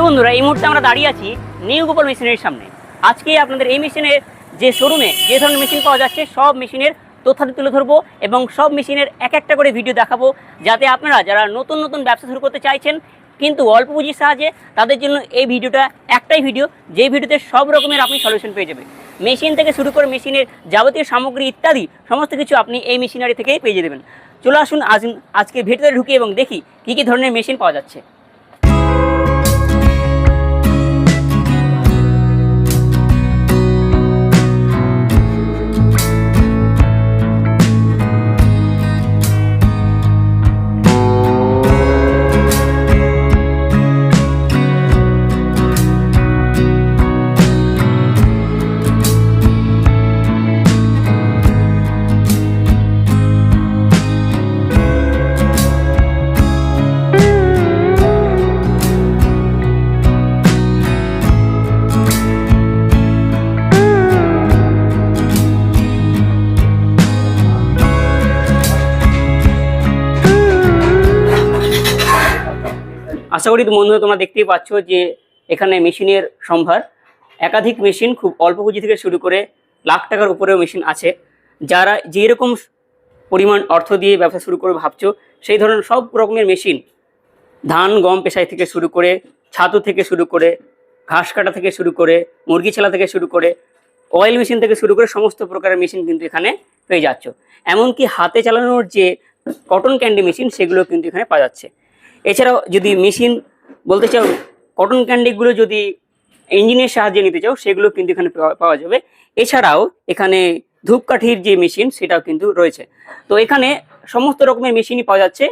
বন্ধুরা, এই মুহূর্তে আমরা দাঁড়িয়ে আছি নিউ গোপাল মেশিনের সামনে। আজকে আপনাদের এই মেশিনের যে শোরুমে যে ধরনের মেশিন পাওয়া যাচ্ছে, সব মেশিনের তথ্যাদি তুলে ধরবো এবং সব মেশিনের এক একটা করে ভিডিও দেখাবো, যাতে আপনারা যারা নতুন নতুন ব্যবসা শুরু করতে চাইছেন, কিন্তু অল্প পুঁজির সাহায্যে তাদের জন্য এই ভিডিওটা একটাই ভিডিও যে ভিডিওতে সব রকমের আপনি সলিউশন পেয়ে যাবেন। মেশিন থেকে শুরু করে মেশিনের যাবতীয় সামগ্রী ইত্যাদি, সমস্ত কিছু আপনি এই মেশিনারি থেকেই পেয়ে যেতে দেবেন চলে আসুন, আজ আজকে ভিডিওতে ঢুকি এবং দেখি কী কী ধরনের মেশিন পাওয়া যাচ্ছে। আশা করি বন্ধুরা তোমরা দেখতেই পাচ্ছ যে এখানে মেশিনের সম্ভার। একাধিক মেশিন খুব অল্প পুঁজি থেকে শুরু করে লাখ টাকার উপরেও মেশিন আছে। যারা যেরকম পরিমাণ অর্থ দিয়ে ব্যবসা শুরু করে ভাবছ, সেই ধরনের সব রকমের মেশিন ধান, গম পেশাই থেকে শুরু করে, ছাতু থেকে শুরু করে, ঘাস কাটা থেকে শুরু করে, মুরগি ছেলা থেকে শুরু করে অয়েল মেশিন থেকে শুরু করে সমস্ত প্রকারের মেশিন কিন্তু এখানে পেয়ে যাচ্ছ। এমনকি হাতে চালানোর যে কটন ক্যান্ডি মেশিন সেগুলো কিন্তু এখানে পাওয়া যাচ্ছে। এছাড়াও যদি মেশিন বলতে চাও কটন ক্যান্ডিগুলো যদি ইঞ্জিনের সাহায্যে নিতে চাও, সেগুলো কিন্তু এখানে পাওয়া- যাবে। এছাড়াও এখানে ধূপকাঠির যে মেশিন, সেটাও কিন্তু রয়েছে। তো এখানে সমস্ত রকমের মেশিনই পাওয়া যাচ্ছে,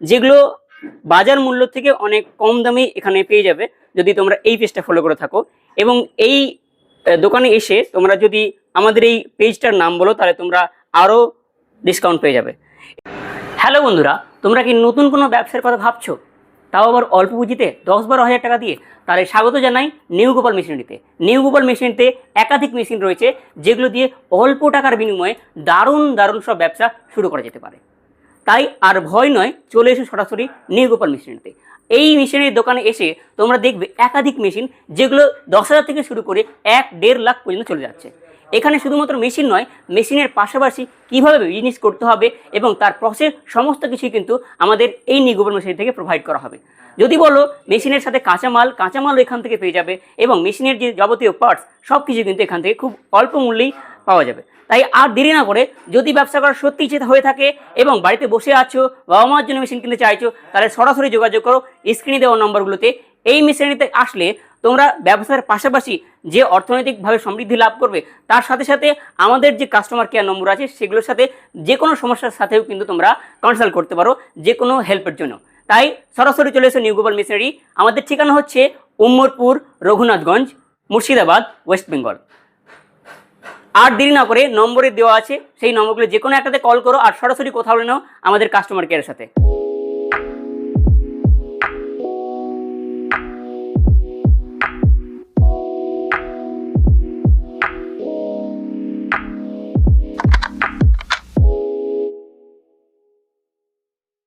যেগুলো বাজার মূল্য থেকে অনেক কম দামে এখানে পেয়ে যাবে, যদি তোমরা এই পেজটা ফলো করে থাকো। এবং এই দোকানে এসে তোমরা যদি আমাদের এই পেজটার নাম বলো, তাহলে তোমরা আরও ডিসকাউন্ট পেয়ে যাবে। হ্যালো বন্ধুরা, তোমরা কি নতুন কোনো ব্যবসার কথা ভাবছ? তাও আবার অল্প পুঁজিতে দশ বারো হাজার টাকা দিয়ে? তাহলে স্বাগত জানাই নিউ গোপাল মেশিনারিতে নিউ গোপাল মেশিনারিতে একাধিক মেশিন রয়েছে, যেগুলো দিয়ে অল্প টাকার বিনিময়ে দারুণ দারুণ সব ব্যবসা শুরু করা যেতে পারে। তাই আর ভয় নয়, চলে এসো সরাসরি নিউ গোপাল মেশিনারিতে এই মেশিনের দোকানে এসে তোমরা দেখবে একাধিক মেশিন যেগুলো দশ হাজার থেকে শুরু করে এক, দেড় লাখ পর্যন্ত চলে যাচ্ছে। এখানে শুধুমাত্র মেশিন নয় মেশিনের পাশাপাশি কীভাবে বিজনেস করতে হবে এবং তার প্রসেস সমস্ত কিছুই কিন্তু আমাদের এই নিউ মেশিন থেকে প্রোভাইড করা হবে। যদি বলো মেশিনের সাথে কাঁচামাল কাঁচামাল এখান থেকে পেয়ে যাবে এবং মেশিনের যে যাবতীয় পার্টস সব কিছু কিন্তু এখান থেকে খুব অল্প মূল্যেই পাওয়া যাবে। তাই আর দেরি না করে যদি ব্যবসা করার সত্যি ইচ্ছে হয়ে থাকে এবং বাড়িতে বসে আছো, বাবা মার জন্য মেশিন কিনতে চাইছো, তাহলে সরাসরি যোগাযোগ করো। স্ক্রিনে দেওয়া নম্বরগুলোতে এই মেশিনারিতে আসলে তোমরা ব্যবসার পাশাপাশি যে অর্থনৈতিকভাবে সমৃদ্ধি লাভ করবে, তার সাথে সাথে আমাদের যে কাস্টমার কেয়ার নম্বর আছে, সেগুলোর সাথে যে কোনো সমস্যার সাথেও কিন্তু তোমরা কনসাল্ট করতে পারো যে কোনো হেল্পের জন্য। তাই সরাসরি চলে এসো নিউ গোপাল মেশিনারি আমাদের ঠিকানা হচ্ছে উম্মরপুর রঘুনাথগঞ্জ, মুর্শিদাবাদ ওয়েস্ট বেঙ্গল আর দেরি না করে নম্বরে দেওয়া আছে, সেই নম্বরগুলো যে কোনো একটাতে কল করো আর সরাসরি কথা বলে নাও আমাদের কাস্টমার কেয়ারের সাথে।